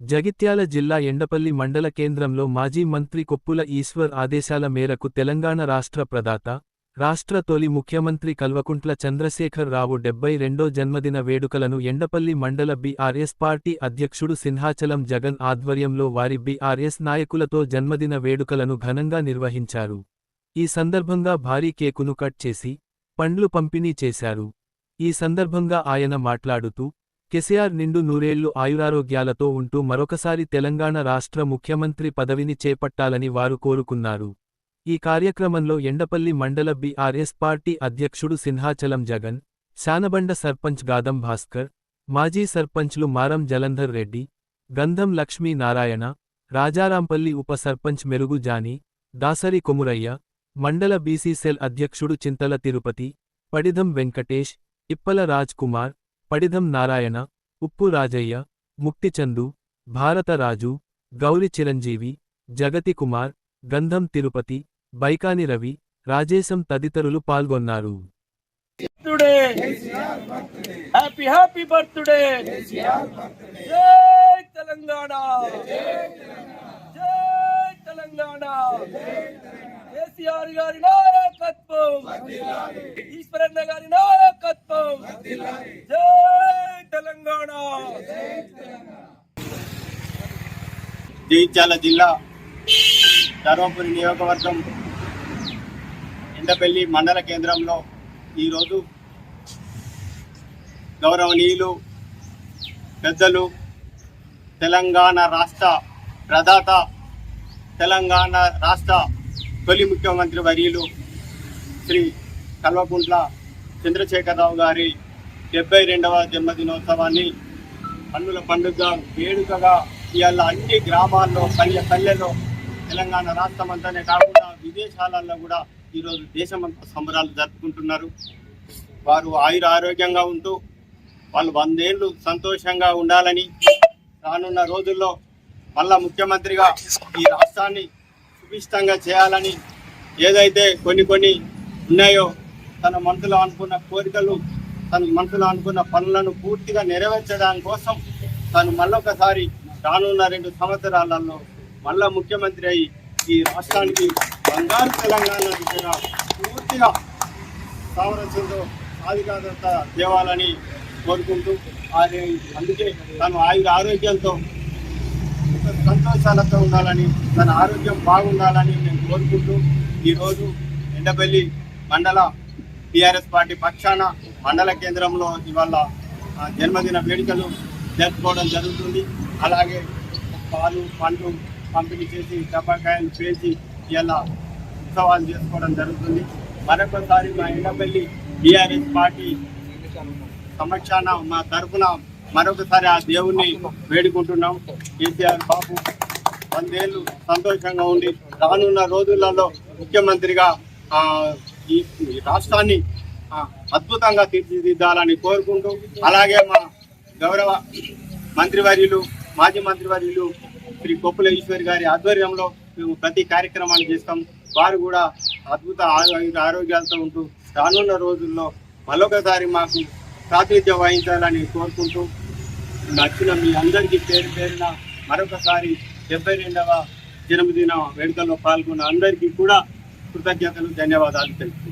జగిత్యాల జిల్లా ఎండపల్లి మండల కేంద్రంలో మాజీ మంత్రి కొప్పుల ఈశ్వర్ ఆదేశాల మేరకు తెలంగాణ రాష్ట్ర ప్రదాత రాష్ట్ర తొలి ముఖ్యమంత్రి కల్వకుంట్ల చంద్రశేఖర్ రావు డెబ్బై రెండో జన్మదిన వేడుకలను ఎండపల్లి మండల బీఆర్ఎస్ పార్టీ అధ్యక్షుడు సింహాచలం జగన్ ఆధ్వర్యంలో వారి బీఆర్ఎస్ నాయకులతో జన్మదిన వేడుకలను ఘనంగా నిర్వహించారు. ఈ సందర్భంగా భారీ కేకును కట్ చేసి పండ్లు పంపిణీ చేశారు. ఈ సందర్భంగా ఆయన మాట్లాడుతూ కెసిఆర్ నిండు నూరేళ్ళు ఆయురారోగ్యాలతో ఉంటూ మరొకసారి తెలంగాణ రాష్ట్ర ముఖ్యమంత్రి పదవిని చేపట్టాలని వారు కోరుకున్నారు. ఈ కార్యక్రమంలో ఎండపల్లి మండల బీఆర్ఎస్ పార్టీ అధ్యక్షుడు సింహాచలం జగన్ శానబండ సర్పంచ్ గాదం భాస్కర్ మాజీ సర్పంచ్లు మారం జలంధర్ రెడ్డి గంధం లక్ష్మీ నారాయణ రాజారాంపల్లి ఉప సర్పంచ్ మెరుగు జానీ దాసరి కొమురయ్య మండల బీసీ సెల్ అధ్యక్షుడు చింతల తిరుపతి పడిధం వెంకటేష్ ఇప్పల రాజ్ కుమార్ పడిదం నారాయణ ఉప్పు రాజయ్య ముక్తిచందు భారతరాజు గౌరి చిరంజీవి జగతి కుమార్ గంధం తిరుపతి బైకాని రవి రాజేశం తదితరులు పాల్గొన్నారు. హ్యాపీ హ్యాపీ బర్త్డే జై తెలంగాణ జై తెలంగాణ కేసీఆర్ గారి నాయకత్వం ఈశ్వరన్న గారి నాయకత్వం. జై తెలంగాణ. జగిత్యాల జిల్లా ధర్మపురి నియోజకవర్గం ఎండపల్లి మండల కేంద్రంలో ఈరోజు గౌరవనీయులు పెద్దలు తెలంగాణ రాష్ట్ర ప్రదాత తెలంగాణ రాష్ట్ర తొలి ముఖ్యమంత్రి వర్యులు శ్రీ కల్వకుంట్ల చంద్రశేఖరరావు గారి డెబ్బై రెండవ జన్మదినోత్సవాన్ని పన్నుల పండుగ వేడుకగా ఇవాళ అన్ని గ్రామాల్లో పల్లె పల్లెలో తెలంగాణ రాష్ట్రం అంతానే కాకుండా విదేశాలలో కూడా ఈరోజు దేశమంతా సంబరాలు జరుపుకుంటున్నారు. వారు ఆయుర ఆరోగ్యంగా ఉంటూ వాళ్ళు వందేళ్ళు సంతోషంగా ఉండాలని రానున్న రోజుల్లో మళ్ళా ముఖ్యమంత్రిగా ఈ రాష్ట్రాన్ని సుభిష్టంగా చేయాలని ఏదైతే కొన్ని కొన్ని ఉన్నాయో తన మనసులో అనుకున్న కోరికలు తన మనసులో అనుకున్న పనులను పూర్తిగా నెరవేర్చడానికి కోసం తను మళ్ళొకసారి రానున్న రెండు సంవత్సరాలలో మళ్ళా ముఖ్యమంత్రి అయి ఈ రాష్ట్రానికి బంగారు తెలంగాణ దిశగా పూర్తిగా సామరస్యంతో ఆధికారత తేవాలని కోరుకుంటూ అందుకే తను ఆయుర ఆరోగ్యంతో సంతోషాలతో ఉండాలని తన ఆరోగ్యం బాగుండాలని నేను కోరుకుంటూ ఈరోజు ఎండపల్లి మండల టిఆర్ఎస్ పార్టీ పక్షాన మండల కేంద్రంలో ఇవాళ జన్మదిన వేడుకలు జరుపుకోవడం జరుగుతుంది. అలాగే పాలు పండ్లు పంపిణీ చేసి టపాకాయలు పేల్చి ఇలా ఉత్సవాలు చేసుకోవడం జరుగుతుంది. మరొకసారి మా ఎండపల్లి టిఆర్ఎస్ పార్టీ సమక్షాన మా తరఫున మరొకసారి ఆ దేవుణ్ణి వేడుకుంటున్నాం. కేసీఆర్ బాబు వందేళ్ళు సంతోషంగా ఉండి రానున్న రోజులలో ముఖ్యమంత్రిగా ఈ రాష్ట్రాన్ని అద్భుతంగా తీర్చిదిద్దాలని కోరుకుంటూ అలాగే మా గౌరవ మంత్రివర్యులు మాజీ మంత్రివర్యులు శ్రీ కొప్పుల ఈశ్వర్ గారి ఆధ్వర్యంలో మేము ప్రతి కార్యక్రమాన్ని చేస్తాం. వారు కూడా అద్భుత ఆరోగ్యాలతో ఉంటూ రానున్న రోజుల్లో మరొకసారి మాకు ప్రాతినిధ్యం వహించాలని కోరుకుంటూ నచ్చిన మీ అందరికీ పేరు పేరున మరొకసారి డెబ్బై రెండవ జన్మదిన వేడుకల్లో పాల్గొన్న అందరికీ కూడా కృతజ్ఞతలు ధన్యవాదాలు తెలుపుతున్నాను